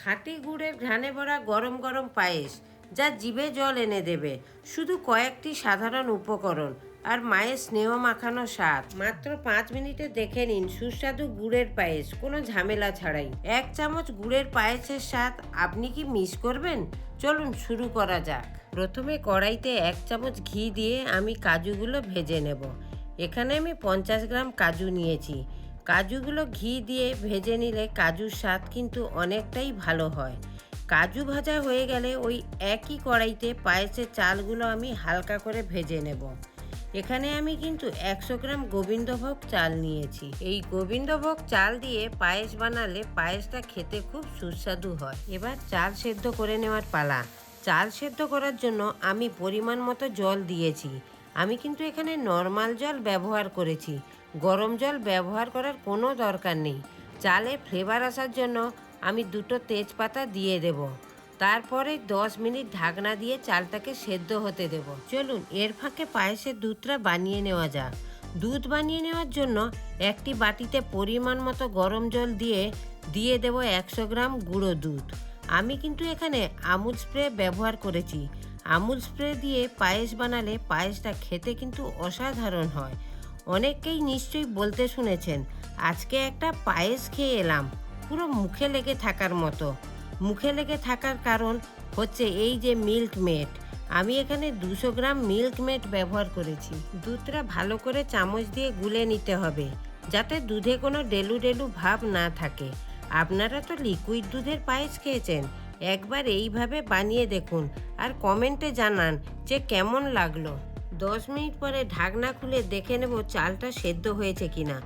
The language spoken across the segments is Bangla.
খাঁটি গুড়ের ঘ্রাণে ভরা গরম গরম পায়েস যা জিভে জল এনে দেবে। শুধু কয়েকটি সাধারণ উপকরণ আর মায়ের স্নেহ মাখানো স্বাদ। মাত্র পাঁচ মিনিটে দেখে নিন সুস্বাদু গুড়ের পায়েস। কোনো ঝামেলা ছাড়াই। এক চামচ গুড়ের পায়েসের স্বাদ আপনি কি মিস করবেন? চলুন শুরু করা যাক। প্রথমে কড়াইতে এক চামচ ঘি দিয়ে আমি কাজুগুলো ভেজে নেব। এখানে আমি পঞ্চাশ গ্রাম কাজু নিয়েছি। কাজুগুলো ঘি দিয়ে ভেজে নিলে কাজুর স্বাদ কিন্তু অনেকটাই ভালো হয়। কাজু ভাজা হয়ে গেলে ওই একই কড়াইতে পায়েসের চালগুলো আমি হালকা করে ভেজে নেব। এখানে আমি কিন্তু একশো গ্রাম গোবিন্দভোগ চাল নিয়েছি। এই গোবিন্দভোগ চাল দিয়ে পায়েস বানালে পায়েসটা খেতে খুব সুস্বাদু হয়। এবার চাল সেদ্ধ করে নেওয়ার পালা। চাল সেদ্ধ করার জন্য আমি পরিমাণ মতো জল দিয়েছি। আমি কিন্তু এখানে নর্মাল জল ব্যবহার করেছি। গরম জল ব্যবহার করার কোনো দরকার নেই। চালে ফ্লেভার আসার জন্য আমি দুটো তেজপাতা দিয়ে দেব। তারপরে দশ মিনিট ঢাকনা দিয়ে চালটাকে সেদ্ধ হতে দেব। চলুন, এর ফাঁকে পায়েসের দুধটা বানিয়ে নেওয়া যাক। দুধ বানিয়ে নেওয়ার জন্য একটি বাটিতে পরিমাণ মতো গরম জল দিয়ে দিয়ে দেব একশো গ্রাম গুঁড়ো দুধ। আমি কিন্তু এখানে আমুল স্প্রে ব্যবহার করেছি। আমুল স্প্রে দিয়ে পায়েস বানালে পায়েসটা খেতে কিন্তু অসাধারণ হয়। অনেককেই নিশ্চয়ই বলতে শুনেছেন, আজকে একটা পায়েস খেয়ে এলাম, পুরো মুখে লেগে থাকার মতো। মুখে লেগে থাকার কারণ হচ্ছে এই যে মিল্ক মেড। আমি এখানে দুশো গ্রাম মিল্ক মেড ব্যবহার করেছি। দুধটা ভালো করে চামচ দিয়ে গুলে নিতে হবে, যাতে দুধে কোনো ডেলু ডেলু ভাব না থাকে। আপনারা তো লিকুইড দুধের পায়েস খেয়েছেন একবার এইভাবে বানিয়ে দেখুন আর কমেন্টে জানান যে কেমন লাগল। দশ মিনিট পরে ঢাকনা খুলে দেখে নেব চালটা সেদ্ধ হয়েছে কিনা।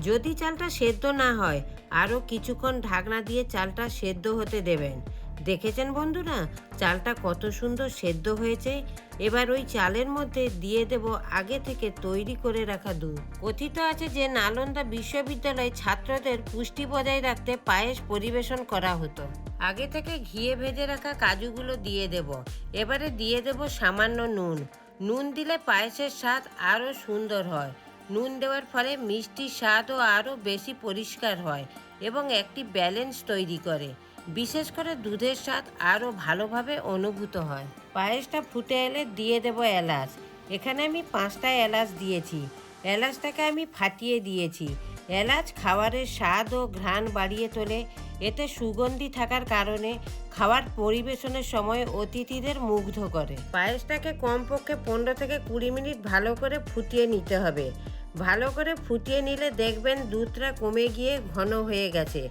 যদি চালটা সেদ্ধ না হয়, আরও কিছুক্ষণ ঢাকনা দিয়ে চালটা সেদ্ধ হতে দেবেন। দেখেছেন বন্ধুরা? চালটা কত সুন্দর সেদ্ধ হয়েছে। এবার ওই চালের মধ্যে দিয়ে দেব আগে থেকে তৈরি করে রাখা দুধ। কথিত আছে যে, নালন্দা বিশ্ববিদ্যালয়ে ছাত্রদের পুষ্টি বজায় রাখতে পায়েস পরিবেশন করা হতো। আগে থেকে ঘিয়ে ভেজে রাখা কাজুগুলো দিয়ে দেব। এবারে দিয়ে দেব সামান্য নুন। নুন দিলে পায়েসের স্বাদ আরও সুন্দর হয়। নুন দেওয়ার ফলে মিষ্টির স্বাদও আরও বেশি পরিষ্কার হয় এবং একটি ব্যালেন্স তৈরি করে। বিশেষ করে দুধের স্বাদ আরও ভালোভাবে অনুভূত হয়। পায়েসটা ফুটে এলে দিয়ে দেব এলাচ। এখানে আমি পাঁচটা এলাচ দিয়েছি। এলাচটাকে আমি ফাটিয়ে দিয়েছি। এলাচ খাবারের স্বাদ ও ঘ্রাণ বাড়িয়ে তোলে। এতে সুগন্ধি থাকার কারণে খাবার পরিবেশনের সময় অতিথিদের মুগ্ধ করে। পায়েসটাকে কমপক্ষে পনেরো থেকে কুড়ি মিনিট ভালো করে ফুটিয়ে নিতে হবে। ভালো করে ফুটিয়ে নিলে দেখবেন দুধটা কমে গিয়ে ঘন হয়ে গেছে।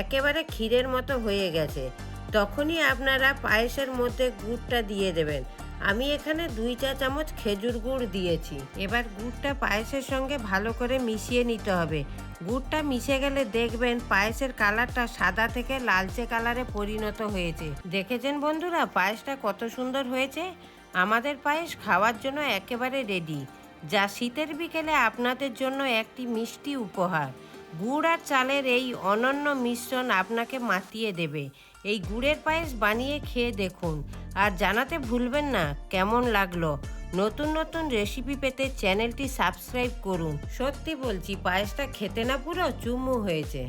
একেবারে ক্ষীরের মতো হয়ে গেছে। তখনই আপনারা পায়েসের মধ্যে গুড়টা দিয়ে দেবেন। আমি এখানে দুই চা চামচ খেজুর গুড় দিয়েছি। এবার গুড়টা পায়েসের সঙ্গে ভালো করে মিশিয়ে নিতে হবে। গুড়টা মিশে গেলে দেখবেন পায়েসের কালারটা সাদা থেকে লালচে কালারে পরিণত হয়েছে। দেখেছেন বন্ধুরা পায়েসটা কত সুন্দর হয়েছে? আমাদের পায়েস খাওয়ার জন্য একেবারে রেডি। যা শীতের বিকেলে আপনাদের জন্য একটি মিষ্টি উপহার। গুড় আর চালের এই অনন্য মিশ্রণ আপনাকে মাতিয়ে দেবে। এই গুড়ের পায়েস বানিয়ে খেয়ে দেখুন। আর জানাতে ভুলবেন না, কেমন লাগল? নতুন নতুন রেসিপি পেতে চ্যানেলটি সাবস্ক্রাইব করুন। সত্যি বলছি, পায়েসটা খেতে না পুরো চুমু হয়েছে।